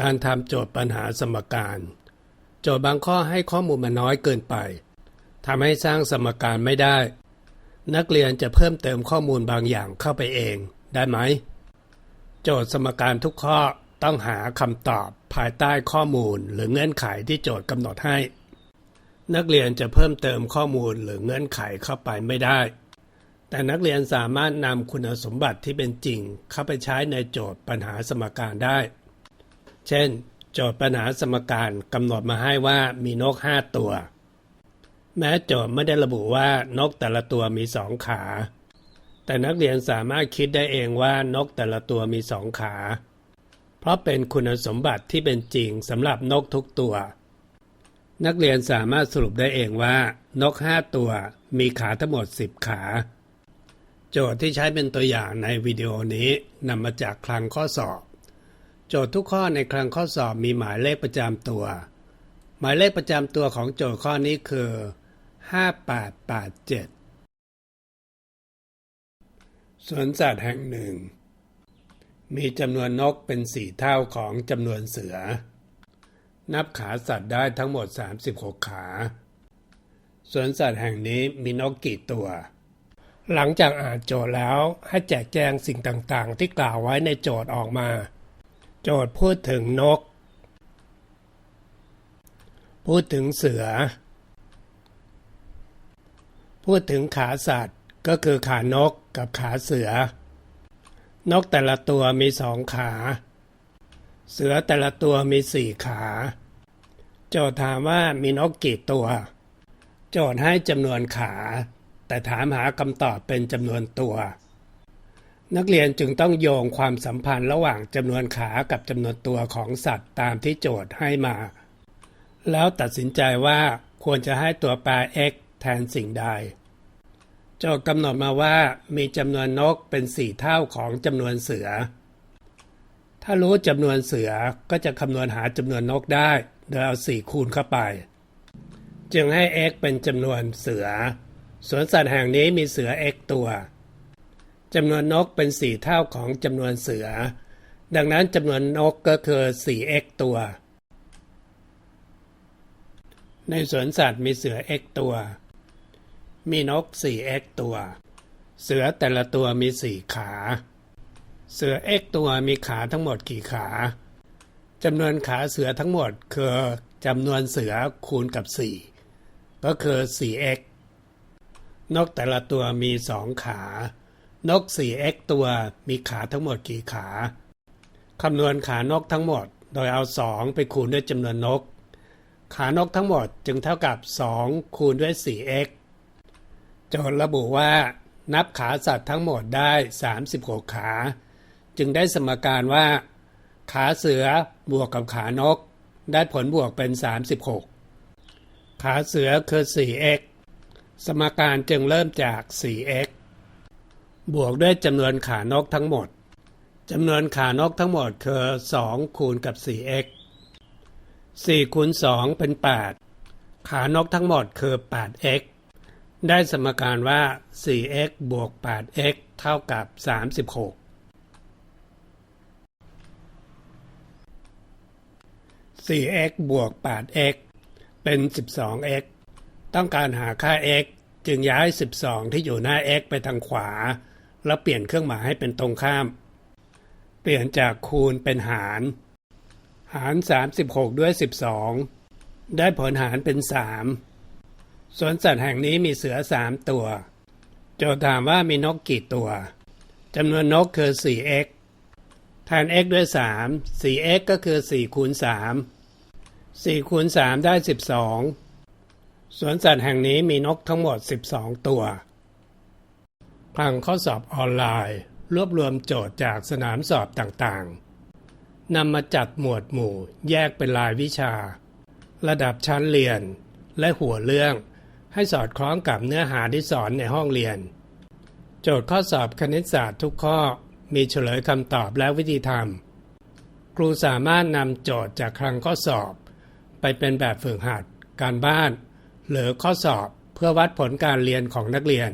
การทำโจทย์ปัญหาสมการ โจทย์บางข้อให้ข้อมูลมาน้อยเกินไปทำให้สร้างสมการไม่ได้ นักเรียนจะเพิ่มเติมข้อมูลบางอย่างเข้าไปเอง ได้ไหม โจทย์สมการทุกข้อต้องหาคำตอบภายใต้ข้อมูลหรือเงื่อนไขที่โจทย์กำหนดให้ นักเรียนจะเพิ่มเติมข้อมูลหรือเงื่อนไขเข้าไปไม่ได้ แต่นักเรียนสามารถนำคุณสมบัติที่เป็นจริงเข้าไปใช้ในโจทย์ปัญหาสมการได้ เช่น โจทย์ปัญหาสมการกำหนดมาให้ว่ามีนก 5 ตัว แม้โจทย์ไม่ได้ระบุว่านกแต่ละตัวมีสองขา แต่นักเรียนสามารถคิดได้เองว่านกแต่ละตัวมีสองขา เพราะเป็นคุณสมบัติที่เป็นจริงสำหรับนกทุกตัว นักเรียนสามารถสรุปได้เองว่า นก 5 ตัวมีขาทั้งหมด 10 ขาโจทย์ที่ใช้เป็นตัวอย่างในวิดีโอนี้นำมาจากคลังข้อสอบ โจทย์ทุกข้อในคลังข้อสอบมีหมายเลขประจำตัว หมายเลขประจำตัวของโจทย์ข้อนี้คือ 5887 สวนสัตว์แห่งหนึ่ง มีจำนวนนกเป็นสี่เท่าของจำนวนเสือ นับขาสัตว์ได้ทั้งหมด 36 ขา สวนสัตว์แห่งนี้มีนกกี่ตัว หลังจากอ่านโจทย์แล้วให้แจกแจงสิ่งต่างๆ ที่กล่าวไว้ในโจทย์ออกมา โจทย์พูดถึงนก พูดถึงเสือ พูดถึงขาสัตว์ก็คือขานกกับขาเสือ นกแต่ละตัวมีสองขา เสือแต่ละตัวมีสี่ขา โจทย์ถามว่ามีนกกี่ตัว โจทย์ให้จำนวนขา แต่ถามหาคำตอบเป็นจำนวนตัว นักเรียนจึงต้องโยงความสัมพันธ์ระหว่างจำนวนขากับจำนวนตัวของสัตว์ตามที่โจทย์ให้มา แล้วตัดสินใจว่าควรจะให้ตัวแปร x แทนสิ่งใด โจทย์กำหนดมาว่ามีจำนวนนกเป็นสี่เท่าของจำนวนเสือ ถ้ารู้จำนวนเสือก็จะคำนวณหาจำนวนนกได้ โดยเอาสี่คูณเข้าไป จึงให้ x เป็นจำนวนเสือสวนสัตว์แห่งนี้มีเสือ x ตัว จำนวนนกเป็นสี่เท่าของจำนวนเสือ ดังนั้นจำนวนนกก็คือ 4x ตัว ในสวนสัตว์มีเสือ x ตัว มีนก 4x ตัว เสือแต่ละตัวมี 4 ขา เสือ x ตัวมีขาทั้งหมดกี่ขาจำนวนขาเสือทั้งหมดคือจำนวนเสือคูณกับ 4 ก็คือ 4x นกแต่ละตัวมี 2 ขา นก 4x ตัวมีขาทั้งหมดกี่ขา คำนวณขานกทั้งหมด โดยเอา 2 ไปคูณด้วยจำนวนนก ขานกทั้งหมดจึงเท่ากับ 2 คูณด้วย 4x โจทย์ระบุว่า นับขาสัตว์ทั้งหมดได้ 36 ขา จึงได้สมการว่า ขาเสือบวกกับขานก ได้ผลบวกเป็น 36 ขาเสือคือ 4x สมการจึงเริ่มจาก 4x บวกด้วยจำนวนขานกทั้งหมดจำนวนขานกทั้งหมดคือ2คูณกับ 4x 4คูณ2เป็น 8 ขานกทั้งหมดคือ 8x ได้สมการว่า 4x บวก 8x เท่ากับ 36 4x บวก 8x เป็น 12x ต้องการหาค่า x จึงย้าย 12 ที่อยู่หน้า x ไปทางขวา แล้วเปลี่ยนเครื่องหมายให้เป็นตรงข้าม เปลี่ยนจากคูณเป็นหาร หาร 36 ด้วย 12 ได้ผลหารเป็น 3 สวนสัตว์แห่งนี้มีเสือ 3 ตัว โจทย์ถามว่ามีนกกี่ตัวจำนวนนกคือ 4x แทน x ด้วย 3 4x ก็คือ 4 คูณ 3 4 คูณ 3 ได้ 12 สวนสัตว์แห่งนี้มีนกทั้งหมด 12 ตัว คลังข้อสอบออนไลน์ รวบรวมโจทย์จากสนามสอบต่างๆนำมาจัดหมวดหมู่แยกเป็นรายวิชา ระดับชั้นเรียน และหัวเรื่องให้สอดคล้องกับเนื้อหาที่สอนในห้องเรียน โจทย์ข้อสอบคณิตศาสตร์ทุกข้อมีเฉลยคำตอบและวิธีทำครูสามารถนำโจทย์จากคลังข้อสอบ ไปเป็นแบบฝึกหัด การบ้าน หรือข้อสอบเพื่อวัดผลการเรียนของนักเรียน